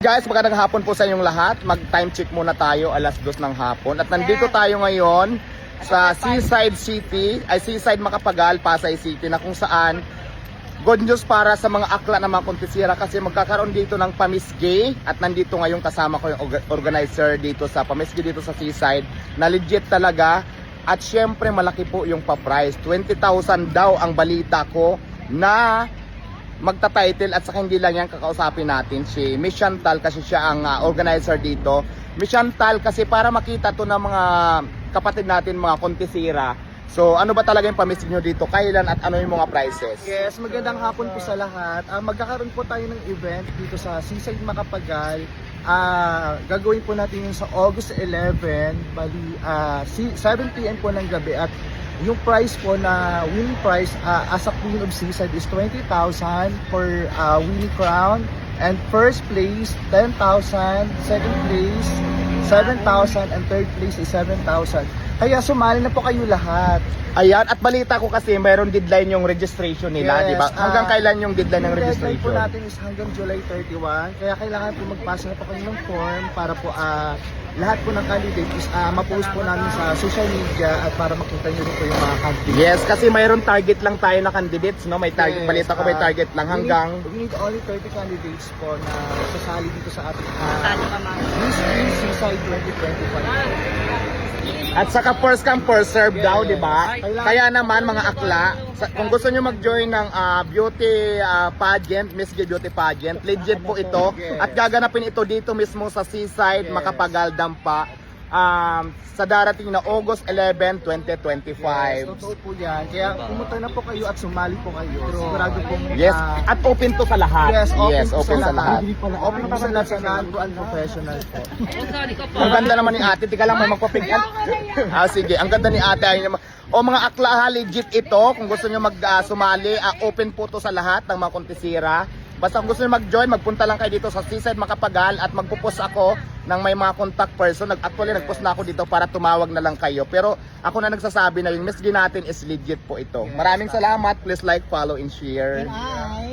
Guys, magandang hapon po sa inyong lahat. Mag-time check muna tayo alas dos ng hapon. At nandito tayo ngayon sa Seaside City, ay Seaside Makapagal, Pasay City na kung saan good news para sa mga akla na mga kontisira kasi magkakaroon dito ng pamisgay at nandito ngayon kasama ko yung orga- organizer dito sa pamisgay dito sa Seaside na legit talaga at syempre malaki po yung pa-price. 20,000 daw ang balita ko na magta-title at saka hindi lang yan kakausapin natin si Miss Chantal kasi siya ang ah, organizer dito. Miss Chantal kasi para makita to ng mga kapatid natin mga kontisira. So ano ba talaga yung pamisig nyo dito? Kailan at ano yung mga prices? Yes, magandang hapon po sa lahat. Ah, magkakaroon po tayo ng event dito sa Seaside Makapagal. Ah, gagawin po natin yun sa August 11, bali ah, si- 7 p.m. po ng gabi at yung price po na winning price ah, as a Queen of Seaside is 20,000 for ah, winning crown. And first place 10,000, second place 7,000 and third place is 7,000. Kaya sumali na po kayo lahat. Ayan, at balita ko kasi mayroon deadline yung registration nila, Yes, di ba? Hanggang ah, kailan yung deadline ng Ang deadline po registration? natin is hanggang July 31. Kaya kailangan po magpasa na po kayo ng form para po ah, lahat po ng candidate is ah, ma-post po namin sa social media at para makita nyo rin po yung mga candidate. Yes, kasi mayroon target lang tayo na candidates, no? May target, Yes, balita ko may ah, target lang we hanggang need, we need only 30 candidates po na sasali dito sa ating Talo uh, ka, ma'am. Miss Queen Seaside 2025. At saka first come first serve Yes. daw, di ba? Kaya naman mga akla, sa- kung gusto nyo mag-join ng ah, beauty ah, pageant, Miss Gay Beauty Pageant, legit po ito. At gaganapin ito dito mismo sa Seaside, Yes. Makapagal, Dampa. Um, sa darating na August 11, Yes, 2025. totoo po yan. Kaya pumunta na po kayo at sumali po kayo. Sigurado pong Yes, at open to sa lahat. Yes, open, yes, po open sa, sa lahat. Open po sa lahat sa non professional po. Po. Ang ganda naman ni ate, tika lang may magpapig. ah, sige, ang ganda ni ate. Ayun naman. O mga akla ha, legit ito. Kung gusto nyo mag ah, sumali, ah, open po to sa lahat ng mga kontisira. Basta kung gusto nyo mag-join, magpunta lang kayo dito sa Seaside Makapagal at magpupos ako ng may mga contact person. Nag actually, nagpost na ako dito para tumawag na lang kayo. Pero ako na nagsasabi na yung message natin is legit po ito. Maraming salamat. Please like, follow, and share. Hi!